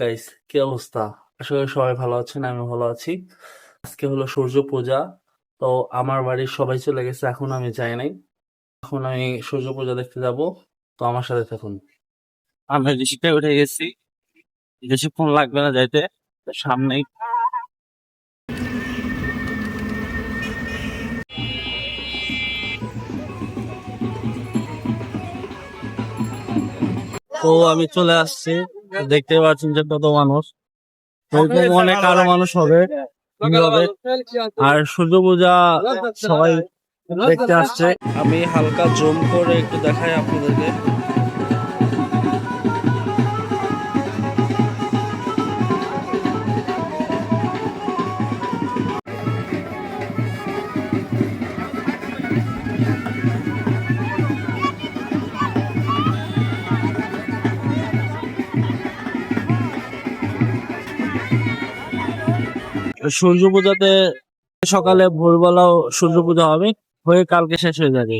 Guys কি অবস্থা? আসলে সবাই ভালো আছেন আমি ভালো আছি। আজকে হলো সূর্য পূজা। তো আমার বাড়ির সবাই চলে গেছে, এখন আমি যাই নাই। এখন আমি সূর্য পূজা দেখতে যাব। তো আমার সাথে থাকুন। আমি ঋষিকায় উঠে গেছি। বেশিক্ষণ লাগবে না যাইতে তো সামনেই তো আমি চলে আসছি। দেখতে পাচ্ছেন যে কত মানুষ। অনেক আরও মানুষ হবে। আর সূর্য পূজা সবাই দেখতে আসছে। আমি হালকা জুম করে একটু দেখাই আপনাদেরকে। সূর্য পূজাতে সকালে ভোরবেলাও সূর্য পূজা হবে হয়ে কালকে শেষ হয়ে যাবে।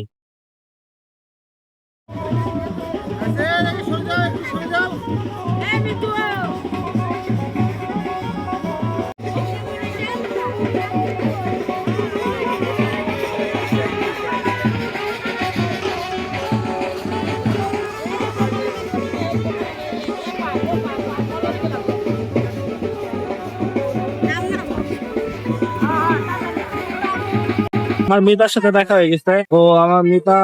আমার মিতার সাথে দেখা হয়ে গেছে। ও আমার মিতা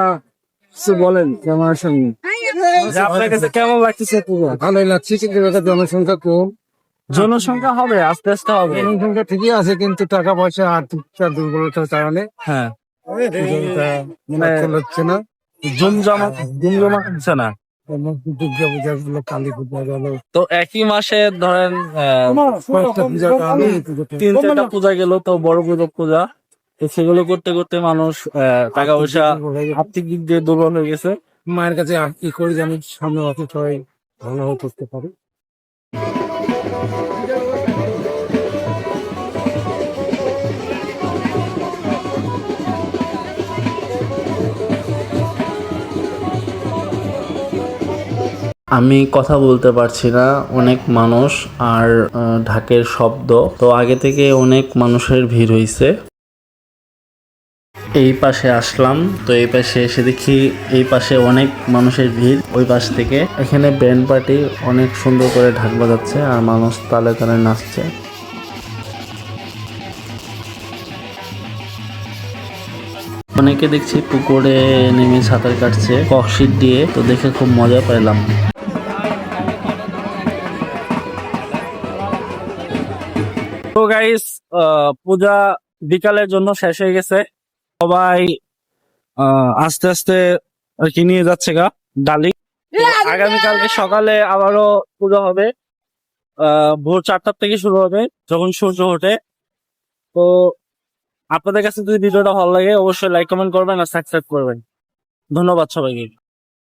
কিছু বলেন আমার সঙ্গে। আপনার কাছে কেমন লাগতেছে ভালোই লাগছে কিন্তু জনসংখ্যা কম। জনসংখ্যা হবে আস্তে আস্তে হবে। জনসংখ্যা ঠিকই আছে কিন্তু টাকা পয়সা আর্থিক দুর্বলতার কারণে হ্যাঁ। হচ্ছে না। জমজমা জমজমা হচ্ছে না। তো একই মাসে ধরেন তিন চারটা পূজা গেল তো বড় পুজো পূজা তো সেগুলো করতে করতে মানুষ আহ, টাকা পয়সা আর্থিক দিক দিয়ে দুর্বল হয়ে গেছে। মায়ের কাছে কি করে জানি সামনে অসুস্থ হয় ভালো করতে পারি। আমি কথা বলতে পারছি না অনেক মানুষ আর ঢাকের শব্দ। তো আগে থেকে অনেক মানুষের ভিড় হইছে। এই পাশে আসলাম, তো এই পাশে এসে দেখি এই পাশে অনেক মানুষের ভিড় ওই পাশ থেকে। এখানে ব্যান্ড পার্টি অনেক সুন্দর করে ঢাক বাজাচ্ছে আর মানুষ তালে তালে নাচছে। অনেকে দেখছি পুকুরে নেমে সাঁতার কাটছে ককশিট দিয়ে, তো দেখে খুব মজা পেলাম। তো গাইস পূজা বিকালের জন্য শেষ হয়ে গেছে। সবাই আস্তে আস্তে আর কি নিয়ে যাচ্ছে গা ডালি। আগামীকালকে সকালে আবারও পুজো হবে। আহ, ভোর চারটার থেকে শুরু হবে যখন সূর্য ওঠে। তো আপনাদের কাছে যদি ভিডিওটা ভালো লাগে অবশ্যই লাইক কমেন্ট করবেন আর সাবস্ক্রাইব করবেন। ধন্যবাদ সবাইকে।